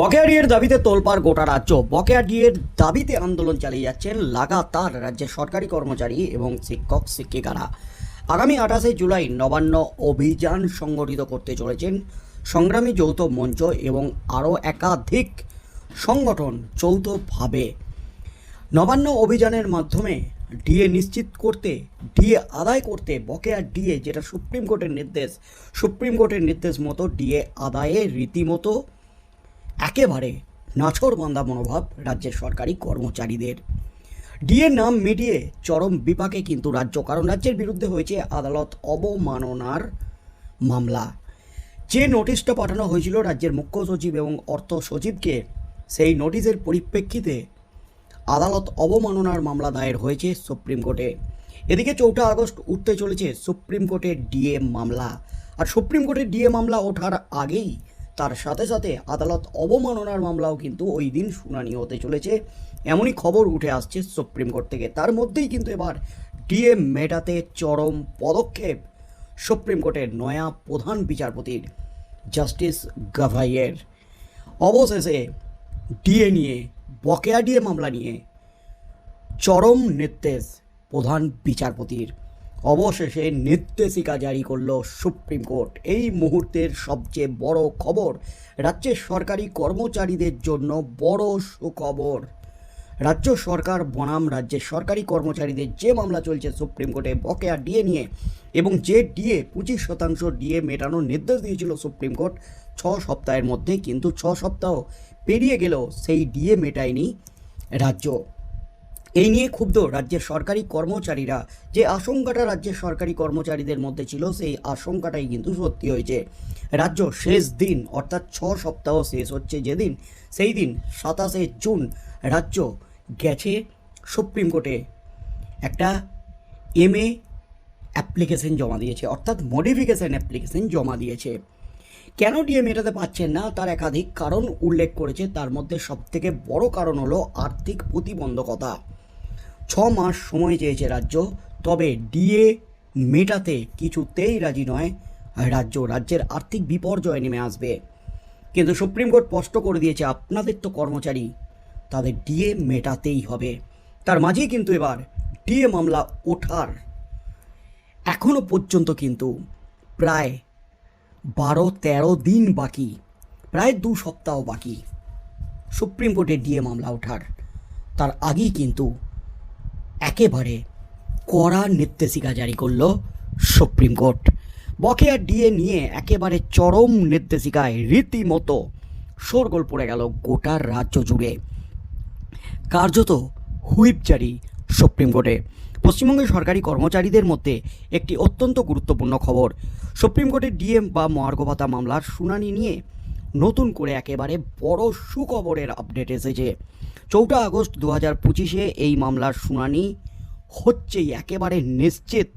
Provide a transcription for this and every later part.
বকেয়া ডিএর দাবিতে তোলপাড় গোটা রাজ্য। বকেয়া ডিএর দাবিতে আন্দোলন চালিয়ে যাচ্ছেন লাগাতার রাজ্যের সরকারি কর্মচারী এবং শিক্ষক, শিক্ষিকারা। আগামী আঠাশে জুলাই নবান্ন অভিযান সংগঠিত করতে চলেছেন সংগ্রামী যৌথ মঞ্চ এবং আরও একাধিক সংগঠন যৌথভাবে। নবান্ন অভিযানের মাধ্যমে ডিএ নিশ্চিত করতে, ডিএ আদায় করতে বকেয়া ডিএ যেটা সুপ্রিম কোর্টের নির্দেশ, সুপ্রিম কোর্টের নির্দেশ মতো ডিএ আদায়ে রীতিমতো একেবারে নাছরবান্ধা মনোভাব রাজ্যের সরকারি কর্মচারীদের। ডিএর নাম মিটিয়ে চরম বিপাকে কিন্তু রাজ্য, কারণ রাজ্যের বিরুদ্ধে হয়েছে আদালত অবমাননার মামলা। যে নোটিশটা পাঠানো হয়েছিল রাজ্যের মুখ্য সচিব এবং অর্থ সচিবকে, সেই নোটিশের পরিপ্রেক্ষিতে আদালত অবমাননার মামলা দায়ের হয়েছে সুপ্রিম কোর্টে। এদিকে চৌঠা আগস্ট উঠতে চলেছে সুপ্রিম কোর্টের ডিএ মামলা। আর সুপ্রিম কোর্টের ডিএ মামলা ওঠার আগেই তার সাথে সাথে আদালত অবমাননার মামলাও কিন্তু ওই দিন শুনানি হতে চলেছে। এমনই খবর উঠে আসছে সুপ্রিম কোর্ট থেকে। তার মধ্যেই কিন্তু এবার ডিএ মেটাতে চরম পদক্ষেপ। সুপ্রিম কোর্টের নয়া প্রধান বিচারপতির জাস্টিস গাভাইয়ের। অবশেষে ডিএ নিয়ে, বকেয়া ডিএ মামলা নিয়ে চরম নির্দেশ প্রধান বিচারপতির। অবশেষে নির্দেশিকা জারি করল সুপ্রিম কোর্ট। এই মুহূর্তের সবচেয়ে বড় খবর রাজ্যের সরকারি কর্মচারীদের জন্য বড় সুখবর। রাজ্য সরকার বনাম রাজ্যের সরকারি কর্মচারীদের যে মামলা চলছে সুপ্রিম কোর্টে বকেয়া ডিএ নিয়ে এবং যে ডিএ পঁচিশ শতাংশ ডিএ মেটানোর নির্দেশ দিয়েছিল সুপ্রিম কোর্ট, ছ সপ্তাহের মধ্যে কিন্তু ছ সপ্তাহ পেরিয়ে গেলেও সেই ডিএ মেটায়নি রাজ্য। এই নিয়ে ক্ষুব্ধ রাজ্যের সরকারি কর্মচারীরা যে আশঙ্কাটা রাজ্যের সরকারি কর্মচারীদের মধ্যে ছিল, সেই আশঙ্কাটাই কিন্তু সত্যি হয়েছে। রাজ্য শেষ দিন, অর্থাৎ ছ সপ্তাহ শেষ হচ্ছে যেদিন, সেই দিন সাতাশে জুন রাজ্য গেছে সুপ্রিম কোর্টে। একটা এমএ অ্যাপ্লিকেশন জমা দিয়েছে, অর্থাৎ মডিফিকেশন অ্যাপ্লিকেশন জমা দিয়েছে। কেন ডিএ মেটাতে পারছেন না? তার একাধিক কারণ উল্লেখ করেছে। তার মধ্যে সবথেকে বড় কারণ হলো আর্থিক প্রতিবন্ধকতা। ছ মাস সময় চেয়েছে রাজ্য, তবে ডিএ মেটাতে কিছুতেই রাজি নয়। রাজ্য, রাজ্যের আর্থিক বিপর্যয় নেমে আসবে। কিন্তু সুপ্রিম কোর্ট স্পষ্ট করে দিয়েছে, আপনাদের তো কর্মচারী, তাদের ডিএ মেটাতেই হবে। তার মাঝেই কিন্তু এবার ডিএ মামলা ওঠার। এখনও পর্যন্ত কিন্তু প্রায় বারো তেরো দিন বাকি, প্রায় দু সপ্তাহ বাকি সুপ্রিম কোর্টে ডিএ মামলা ওঠার। তার আগেই কিন্তু একেবারে কড়া নির্দেশিকা জারি করল সুপ্রিম কোর্ট। বকেয়া ডিএ নিয়ে একেবারে চরম নির্দেশিকায় রীতিমতো শোরগোল পড়ে গেল গোটা রাজ্য জুড়ে। কার্যত হুইপ জারি সুপ্রিম কোর্টে। পশ্চিমবঙ্গের সরকারি কর্মচারীদের মধ্যে একটি অত্যন্ত গুরুত্বপূর্ণ খবর। সুপ্রিম কোর্টের ডিএম বা মহার্ঘ ভাতা মামলার শুনানি নিয়ে নতুন করে একেবারে বড় সুখবরের আপডেট এসেছে। চৌঠা আগস্ট দু হাজার পঁচিশে এই মামলার শুনানি হচ্ছেই একেবারে নিশ্চিত।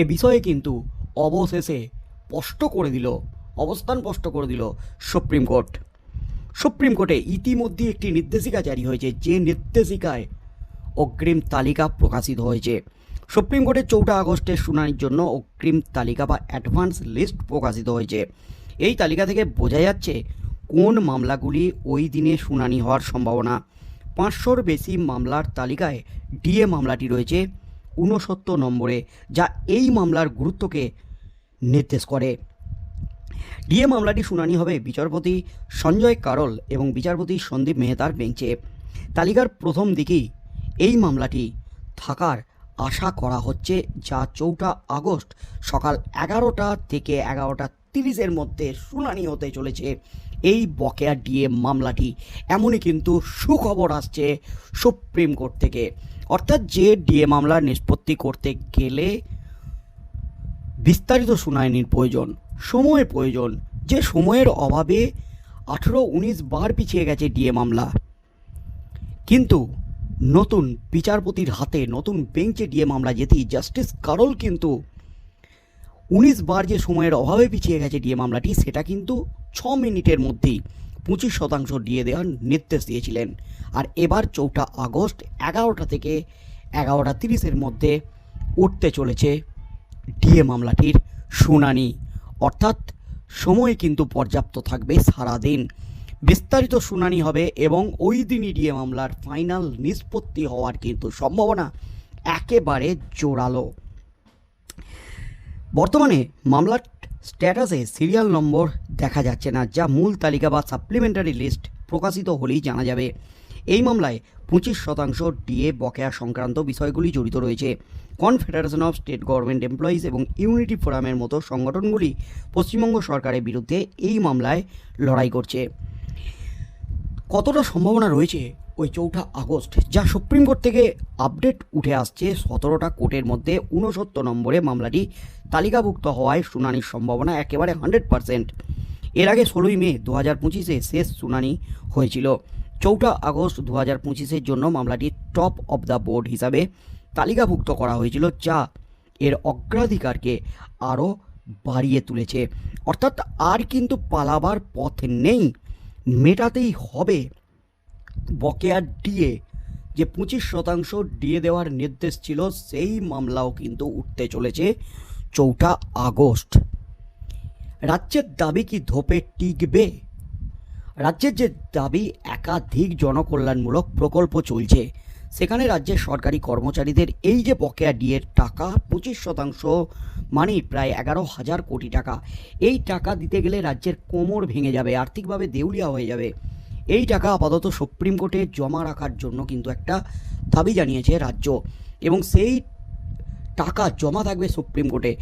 এ বিষয়ে কিন্তু অবশেষে স্পষ্ট করে দিল, অবস্থান স্পষ্ট করে দিল সুপ্রিম কোর্ট। সুপ্রিম কোর্টে ইতিমধ্যে একটি নির্দেশিকা জারি হয়েছে, যে নির্দেশিকায় অগ্রিম তালিকা প্রকাশিত হয়েছে। সুপ্রিম কোর্টের চৌঠা আগস্টের শুনানির জন্য অগ্রিম তালিকা বা অ্যাডভান্স লিস্ট প্রকাশিত হয়েছে। এই তালিকা থেকে বোঝা যাচ্ছে কোন মামলাগুলি ওই দিনে শুনানি হওয়ার সম্ভাবনা। পাঁচশোর বেশি মামলার তালিকায় ডিএ মামলাটি রয়েছে ঊনসত্তর নম্বরে, যা এই মামলার গুরুত্বকে নির্দেশ করে। ডিএ মামলাটি শুনানি হবে বিচারপতি সঞ্জয় কারল এবং বিচারপতি সন্দীপ মেহতার বেঞ্চে। তালিকার প্রথম দিকেই এই মামলাটি থাকার আশা করা হচ্ছে, যা চৌঠা আগস্ট সকাল এগারোটা থেকে এগারোটা তিরিশের মধ্যে শুনানি হতে চলেছে। এই বকেয়া ডিএ মামলাটি এমনই কিন্তু সুখবর আসছে সুপ্রিম কোর্ট থেকে। অর্থাৎ যে ডিএ মামলা নিষ্পত্তি করতে গেলে বিস্তারিত শুনানির প্রয়োজন সময় প্রয়োজন। যে সময়ের অভাবে আঠেরো উনিশ বার পিছিয়ে গেছে ডিএ মামলা। কিন্তু নতুন বিচারপতির হাতে নতুন বেঞ্চে ডিএ মামলা যেতেই জাস্টিস কারল কিন্তু উনিশ বার যে সময়ের অভাবে পিছিয়ে গেছে ডিএ মামলাটি, সেটা কিন্তু ছ মিনিটের মধ্যেই পঁচিশ শতাংশ ডিএ দেওয়ার নির্দেশ দিয়েছিলেন। আর এবার চৌঠা আগস্ট এগারোটা থেকে এগারোটা তিরিশের মধ্যে উঠতে চলেছে ডিএ মামলাটির শুনানি। অর্থাৎ সময় কিন্তু পর্যাপ্ত থাকবে সারাদিন। বিস্তারিত শুনানি হবে এবং ওই দিনই ডিএ মামলার ফাইনাল নিষ্পত্তি হওয়ার কিন্তু সম্ভাবনা একেবারে জোরালো। বর্তমানে মামলার স্ট্যাটাসে সিরিয়াল নম্বর দেখা যাচ্ছে না, যা মূল তালিকা বা সাপ্লিমেন্টারি লিস্ট প্রকাশিত হলেই জানা যাবে। এই মামলায় পঁচিশ শতাংশ ডিএ বকেয়া সংক্রান্ত বিষয়গুলি জড়িত রয়েছে। Confederation of state government employees এবং ইউনিটি ফোরামের মতো সংগঠনগুলি পশ্চিমবঙ্গ সরকারের বিরুদ্ধে এই মামলায় লড়াই করছে। কতটা সম্ভাবনা রয়েছে ওই চৌঠা আগস্ট, যা সুপ্রিম কোর্ট থেকে আপডেট উঠে আসছে। সতেরোটা কোর্টের মধ্যে ঊনসত্তর নম্বরে মামলাটি তালিকাভুক্ত হওয়ায় শুনানির সম্ভাবনা একেবারে হান্ড্রেড পারসেন্ট। এর আগে ষোলোই মে দু হাজার পঁচিশে শেষ শুনানি হয়েছিল। চৌঠা আগস্ট দু হাজার পঁচিশের জন্য মামলাটি টপ অফ দ্য বোর্ড হিসাবে তালিকাভুক্ত করা হয়েছিল, যা এর অগ্রাধিকারকে আরও বাড়িয়ে তুলেছে। অর্থাৎ আর কিন্তু পালাবার পথ নেই, মেটাতেই হবে বকেয়া ডিএ, যে পঁচিশ শতাংশ ডিএ দেওয়ার নির্দেশ ছিল, সেই মামলাও কিন্তু উঠতে চলেছে চৌঠা আগস্ট। রাজ্যের দাবি কি ধোপে টিকবে? রাজ্যের যে দাবি একাধিক জনকল্যাণমূলক প্রকল্প চলছে, সেখানে রাজ্যের সরকারি কর্মচারীদের এই যে বকেয়া ডিএর টাকা, পঁচিশ শতাংশ মানে প্রায় এগারো হাজার কোটি টাকা। এই টাকা দিতে গেলে রাজ্যের কোমর ভেঙে যাবে, আর্থিকভাবে দেউলিয়া হয়ে যাবে। এই টাকা আপাতত সুপ্রিম কোর্টে জমা রাখার জন্য কিন্তু একটা দাবি জানিয়েছে রাজ্য। এবং সেই টাকা জমা থাকবে সুপ্রিম কোর্টে।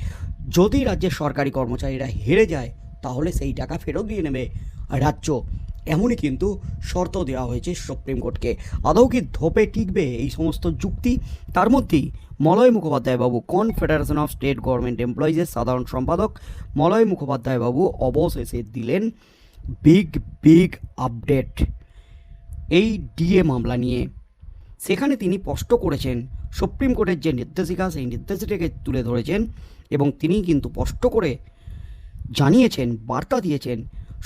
যদি রাজ্যের সরকারি কর্মচারীরা হেরে যায়, তাহলে সেই টাকা ফেরত দিয়ে নেবে রাজ্য। এমনই কিন্তু শর্ত দেওয়া হয়েছে সুপ্রিম কোর্টকে। আদৌ কি ধোপে টিকবে এই সমস্ত যুক্তি? তার মধ্যেই Malay Mukhopadhyay babu confederation of state government এমপ্লয়িজের সাধারণ সম্পাদক মলয় মুখোপাধ্যায় বাবু অবশেষে দিলেন বিগ বিগ আপডেট এই ডিএ মামলা নিয়ে। সেখানে তিনি স্পষ্ট করেছেন, সুপ্রিম কোর্টের যে নির্দেশিকা, সেই নির্দেশিকাকে তুলে ধরেছেন এবং তিনি কিন্তু স্পষ্ট করে জানিয়েছেন, বার্তা দিয়েছেন,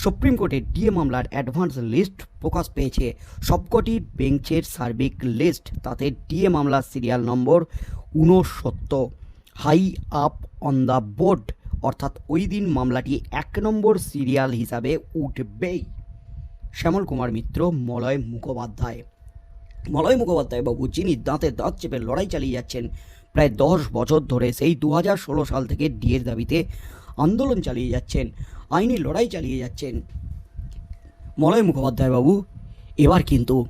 সুপ্রিম কোর্টের ডিএ মামলার অ্যাডভান্স লিস্ট প্রকাশ পেয়েছে। সবকটি বেঞ্চের সার্বিক লিস্ট তাতে ডিএ মামলার সিরিয়াল নম্বর ঊনসত্তর। High up on the board অর্থাৎ ওই দিন মামলাটি এক নম্বর সিরিয়াল হিসাবে উঠবেই। শ্যামল কুমার মিত্র, মলয় মুখোপাধ্যায়। মলয় মুখোপাধ্যায় বাবু, যিনি দাঁতে দাঁত চেপে লড়াই চালিয়ে যাচ্ছেন, প্রায় দশ বছর ধরে সেই দু হাজার ষোলো সাল থেকে ডিএর দাবিতে আন্দোলন চালিয়ে যাচ্ছেন, আইনি লড়াই চালিয়ে যাচ্ছেন। মলয় মুখোপাধ্যায় বাবু, এবার কিন্তু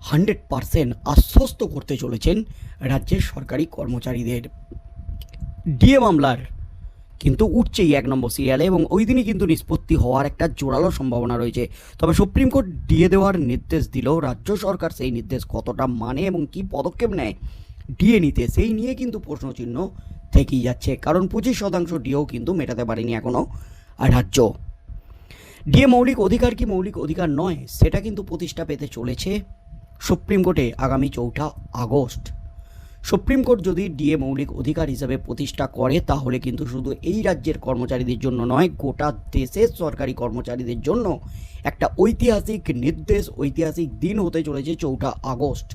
হান্ড্রেড পারসেন্ট আশ্বস্ত করতে চলেছেন রাজ্যের সরকারি কর্মচারীদের। ডিএ মামলার কিন্তু উঠছেই এক নম্বর সিরিয়ালে এবং ওই দিনই কিন্তু নিষ্পত্তি হওয়ার একটা জোরালো সম্ভাবনা রয়েছে। তবে সুপ্রিম কোর্ট দিয়ে দেওয়ার নির্দেশ দিলেও রাজ্য সরকার সেই নির্দেশ কতটা মানে এবং কি পদক্ষেপ নেয়, ডিএ নিতে সেই নিয়ে কিন্তু প্রশ্নচিহ্ন থেকেই যাচ্ছে। কারণ পঁচিশ শতাংশ ডিএও কিন্তু মেটাতে পারেনি এখনও রাজ্য। ডিএ মৌলিক অধিকার কি মৌলিক অধিকার নয়, সেটা কিন্তু প্রতিষ্ঠা পেতে চলেছে সুপ্রিম কোর্টে আগামী চৌঠা আগস্ট। সুপ্রিম কোর্ট যদি ডিএ মৌলিক অধিকার হিসাবে প্রতিষ্ঠা করে, তাহলে কিন্তু শুধু এই রাজ্যের কর্মচারীদের জন্য নয়, গোটা দেশের সরকারি কর্মচারীদের জন্য একটা ঐতিহাসিক নির্দেশ, ঐতিহাসিক দিন হতে চলেছে চৌঠা আগস্ট।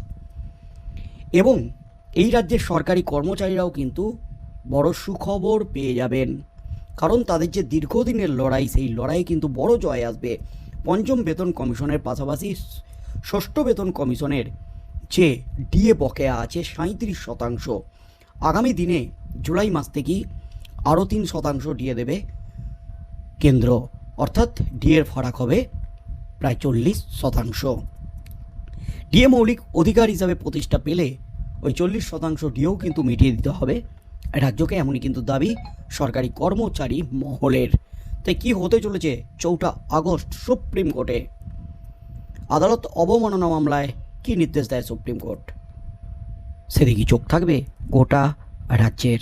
এবং এই রাজ্যের সরকারি কর্মচারীরাও কিন্তু বড় সুখবর পেয়ে যাবেন। কারণ তাদের যে দীর্ঘদিনের লড়াই, সেই লড়াইয়ে কিন্তু বড় জয় আসবে। পঞ্চম বেতন কমিশনের পাশাপাশি ষষ্ঠ বেতন কমিশনের যে ডিএ বকেয়া আছে সাঁত্রিশ শতাংশ। আগামী দিনে জুলাই মাস থেকেই আরও তিন শতাংশ ডিএ দেবে কেন্দ্র। অর্থাৎ ডিএর ফারাক হবে প্রায় চল্লিশ শতাংশ। ডিএ মৌলিক অধিকার হিসাবে প্রতিষ্ঠা পেলে ওই চল্লিশ শতাংশ ডিএও কিন্তু মিটিয়ে দিতে হবে। রাজ্যকে এমনই কিন্তু দাবি সরকারি কর্মচারী মহলের। তাই কি হতে চলেছে? চৌঠা আগস্ট সুপ্রিম কোর্টে। আদালত অবমাননা মামলায় কি নির্দেশ দেয় সুপ্রিম কোর্ট? সেদিকে চোখ থাকবে গোটা রাজ্যের